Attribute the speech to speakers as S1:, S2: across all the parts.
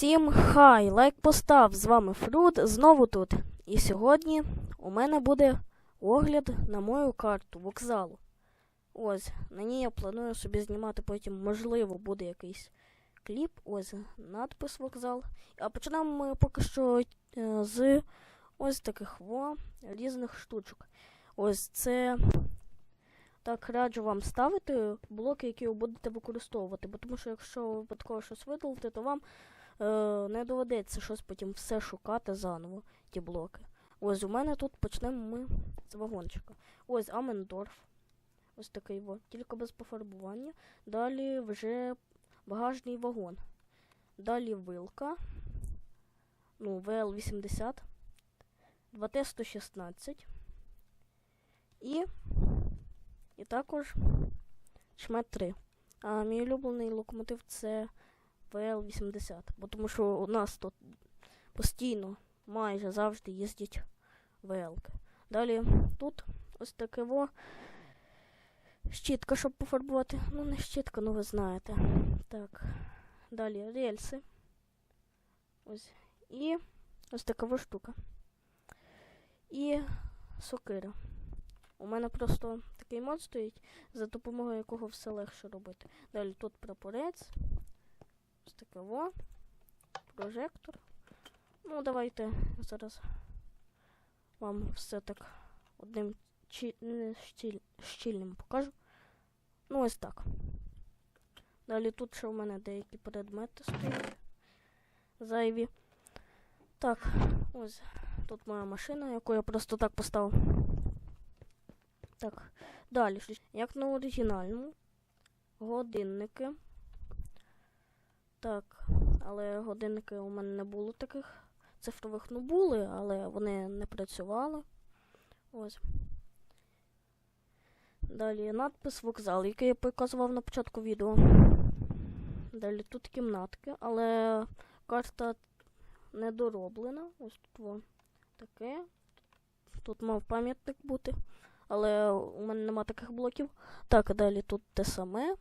S1: Всім хай, лайк постав, з вами Фрут, знову тут. І сьогодні у мене буде огляд на мою карту вокзалу. Ось, на ній я планую собі знімати потім, можливо, буде якийсь кліп. Ось надпис вокзал. А почнемо ми поки що е, з ось таких во різних штучок. Ось це. Так раджу вам ставити блоки, які ви будете використовувати, бо тому що якщо ви випадково щось видалите, то вам не доведеться щось потім все шукати заново, ті блоки. Ось у мене тут почнемо ми з вагончика. Ось Амендорф. Ось такий во, тільки без пофарбування. Далі вже багажний вагон. Далі вилка. Ну, ВЛ-80. 2Т-116. І, і також шмет 3. А мій улюблений локомотив це ВЛ-80. Бо тому що у нас тут постійно майже завжди їздять ВЛки. Далі тут ось таке во щітка, щоб пофарбувати. Ну, не щітка, ну ви знаєте. Так. Далі рельси. Ось. І ось така штука. І сокира. У мене просто такий мод стоїть, за допомогою якого все легше робити. Далі тут прапорець. Ось таке во. Прожектор. Ну, давайте зараз вам все так одним щільним покажу. Ну, ось так. Далі тут ще у мене деякі предмети стоять. Зайві. Так, ось тут моя машина, яку я просто так поставив. Так, далі. Як на оригінальному. Годинники. Так, але годинники у мене не було таких цифрових, ну були, але вони не працювали. Ось. Далі надпис вокзал, який я показував на початку відео. Далі тут кімнатки, але карта не дороблена. Ось тут во таке. Тут мав пам'ятник бути, але у мене нема таких блоків. Так, далі тут те саме.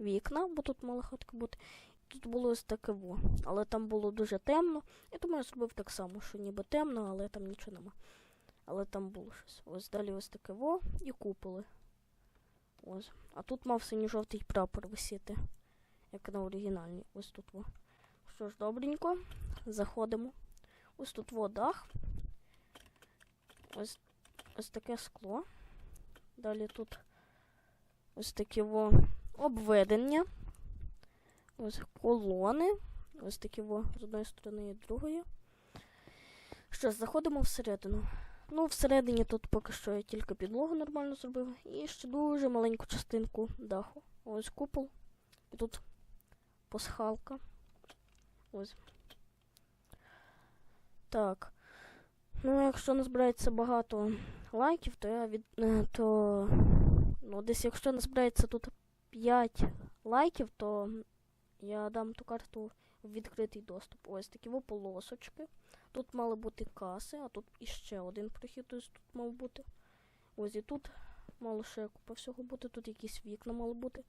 S1: Вікна, бо тут мала хатка бути. Тут було ось таке во. Але там було дуже темно. І тому я зробив так само, що ніби темно, але там нічого нема. Але там було щось. Ось далі ось таке во і куполи. Ось. А тут мав синьо-жовтий прапор висіти, як на оригінальній. Ось тут во. Що ж, добренько. Заходимо. Ось тут во дах. Ось, ось таке скло. Далі тут ось такі во обведення. Ось колони. Ось такі во з одної сторони і з другої. Що ж, заходимо всередину. Ну, всередині тут поки що я тільки підлогу нормально зробив. І ще дуже маленьку частинку даху. Ось купол. І тут пасхалка. Ось. Так. Ну, якщо не збирається багато лайків, то я від. е, то. Ну, десь якщо не збирається тут 5 лайків, то я дам ту карту в відкритий доступ. Ось такі полосочки. Тут мали бути каси, а тут іще один прохід ось тут мав бути. Ось і тут мало ще купа всього бути, тут якісь вікна мали бути.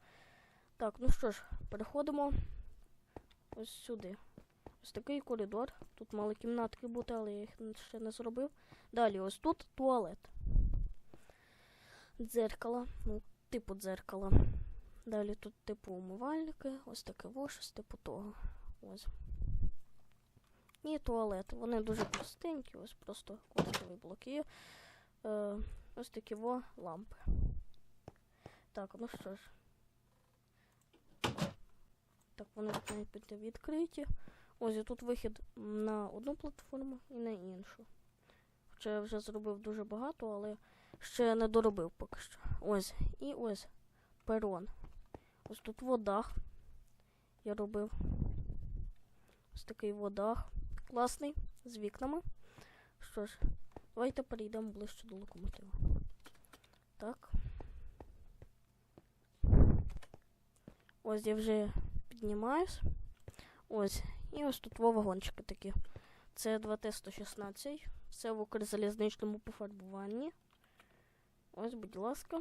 S1: Так, ну що ж, переходимо ось сюди. Ось такий коридор. Тут мали кімнатки бути, але я їх ще не зробив. Далі, ось тут туалет. Дзеркало, ну, типу дзеркала. Далі тут типу умивальники, ось таке во, типу того. Ось. І туалет. Вони дуже простенькі, ось просто квартові блоки. Е, ось такі во лампи. Так, ну що ж. Так, вони тут відкриті. Ось і тут вихід на одну платформу і на іншу. Хоча я вже зробив дуже багато, але ще не доробив поки що. Ось. І ось перон. Ось тут водах. Я робив. Ось такий водах. Класний, з вікнами. Що ж, давайте перейдемо ближче до локомотива. Так. Ось я вже піднімаюсь. Ось. І ось тут во вагончики такі. Це 2Т-116. Все в укрзалізничному пофарбуванні. Ось, будь ласка.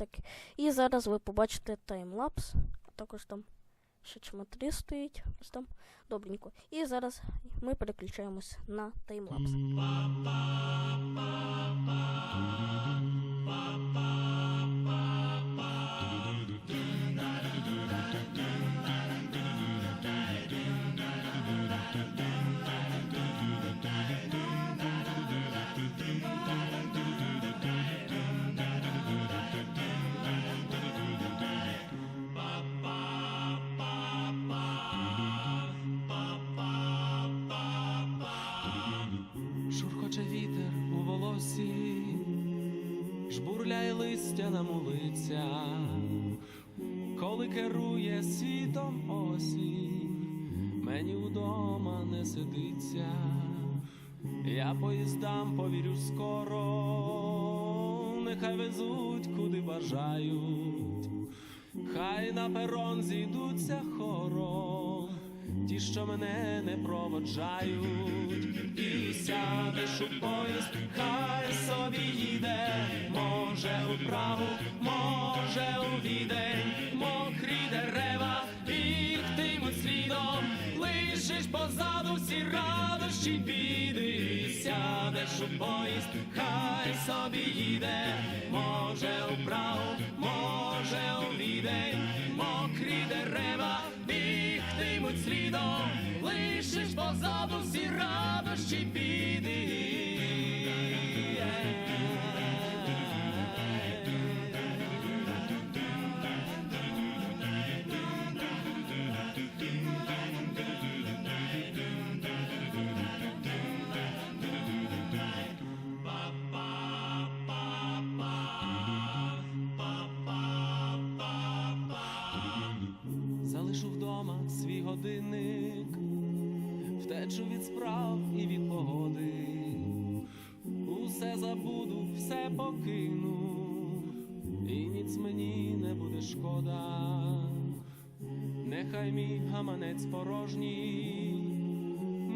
S1: Так. І зараз ви побачите таймлапс, також там ще чматрі стоїть. Ось там добренько. І зараз ми переключаємось на таймлапс.
S2: Жбурляє листя на мулиця, коли керує світом осінь, мені вдома не сидиться, я поїздам повірю скоро, нехай везуть куди бажають, хай на перон зійдуться хором. Ті, що мене не проводжають, і сядеш у поїзд, хай собі їде, може у Прагу, може у відень, мокрі дерева, бігтимуть слідом, лишиш позаду всі радощі біди, сядеш у поїзд, хай собі їде, може у Прагу, може у відень, слідом, лишиш позаду всі радощі біди. Годинник, втечу від справ і від погоди. Усе забуду, все покину, і ніц мені не буде шкода. Нехай мій гаманець порожній,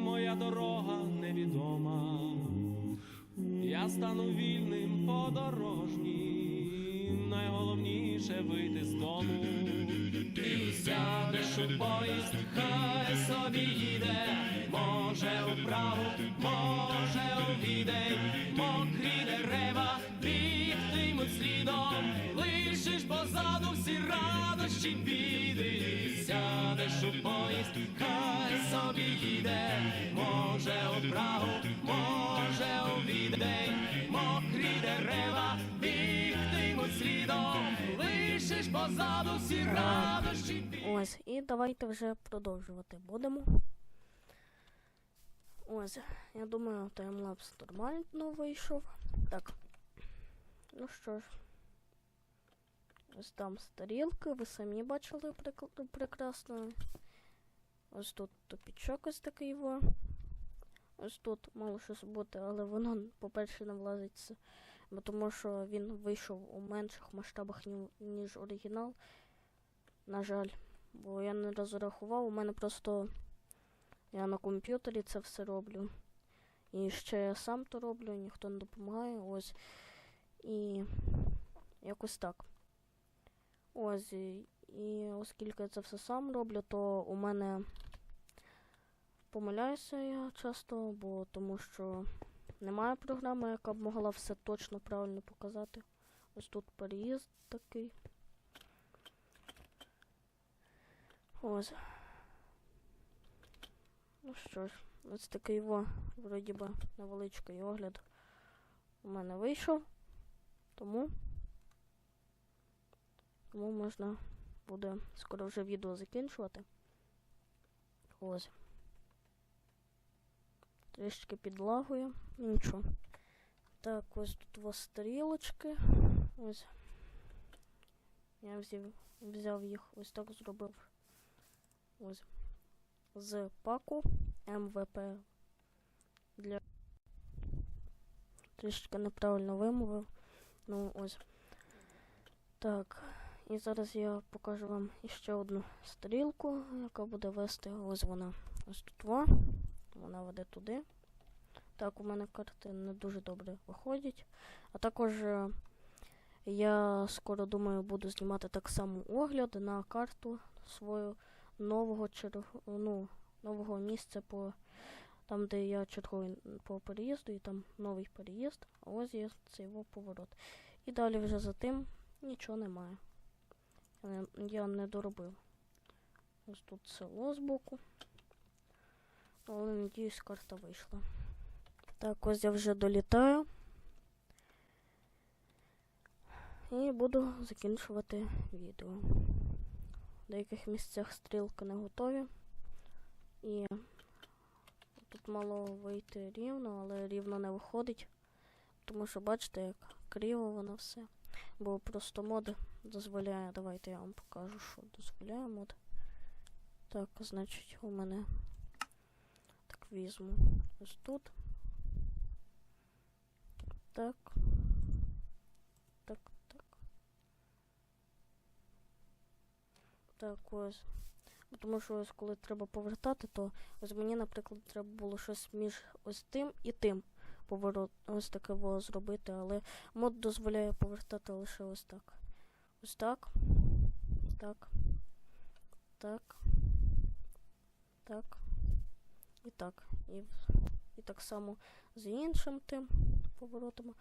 S2: моя дорога невідома. Я стану вільним подорожнім, найголовніше вийти з дому. І сядеш у поїзд, хай собі їде, може у Прагу, може відень, мокрі дерева, бігтимуть слідом, лишиш позаду всі радощі біди, сядеш у поїзд, хай собі їде, може у позаду всі радощі.
S1: Ось, і давайте вже продовжувати будемо. Ось, я думаю, таймлапс нормально вийшов. Так. Ну що ж. Ось там старілки, ви самі бачили прик- прекрасно. Ось тут тупічок ось такий во. Ось тут мало щось бути, але воно, по-перше, не влазиться. Тому що він вийшов у менших масштабах, ніж оригінал. На жаль. Бо я не розрахував, у мене просто я на комп'ютері це все роблю. І ще я сам то роблю, ніхто не допомагає. Ось. І якось так. Ось. І, і оскільки я це все сам роблю, то у мене помиляюся я часто, бо тому що немає програми, яка б могла все точно правильно показати. Ось тут переїзд такий. Ось. Ну що ж, ось такий во, вроді би, невеличкий огляд у мене вийшов. Тому. Тому можна буде скоро вже відео закінчувати. Ось. Трішки підлагою. Ну, Нічого. Так, ось тут у вас стрілочки. Ось. Я взяв, взяв їх, ось так зробив. Ось. З паку МВП для. Трішки неправильно вимовив. Ну ось. Так. І зараз я покажу вам іще одну стрілку, яка буде вести. Ось вона. Ось тут во. Вона веде туди. Так, у мене карти не дуже добре виходять. А також е, я скоро думаю буду знімати так само огляд на карту свою нового черг... ну, нового місця по там, де я чергую по переїзду, і там новий переїзд, а ось є цей його поворот. І далі вже за тим нічого немає. Я не доробив. Ось тут село збоку. Але надіюсь, карта вийшла. Так, ось я вже долітаю. І буду закінчувати відео. В деяких місцях стрілки не готові. І тут мало вийти рівно, але рівно не виходить. Тому що бачите, як криво воно все. Бо просто мод дозволяє. Давайте я вам покажу, що дозволяє мод. Так, значить, у мене візьму ось тут. Так. Так, так. Так, ось. Тому що ось коли треба повертати, то ось мені, наприклад, треба було щось між ось тим і тим поворот ось таке було зробити, але мод дозволяє повертати лише ось так. Ось так. Так. Так. Так. І так. І, і так само з іншим тим поворотом.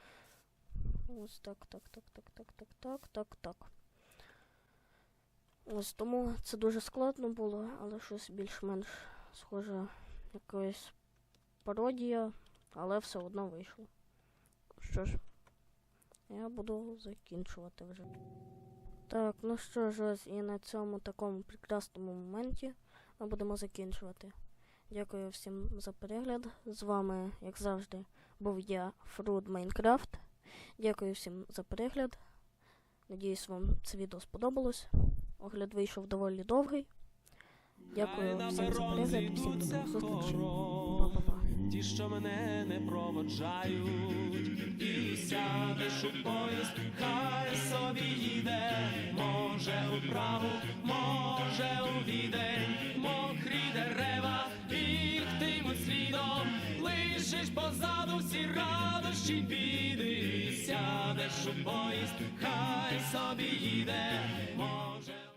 S1: Ось так, так, так, так, так, так, так, так, так. Ось тому це дуже складно було, але щось більш-менш схоже якоїсь пародія, але все одно вийшло. Що ж, я буду закінчувати вже. Так, ну що ж, і на цьому такому прекрасному моменті ми будемо закінчувати. Дякую всім за перегляд. З вами, як завжди, був я, Фруд Майнкрафт. Дякую всім за перегляд. Надіюсь, вам це відео сподобалось. Огляд вийшов доволі довгий. Дякую всім за перегляд, всім до нових зустрічей.
S2: Ті, що мене не проводжають, і сядеш у поїзд, хай собі їде, може у Прагу, може у Відень, мокрі дерева, бігтимуть слідом, лишиш позаду всі радощі біди, сядеш у поїзд, хай собі їде, може.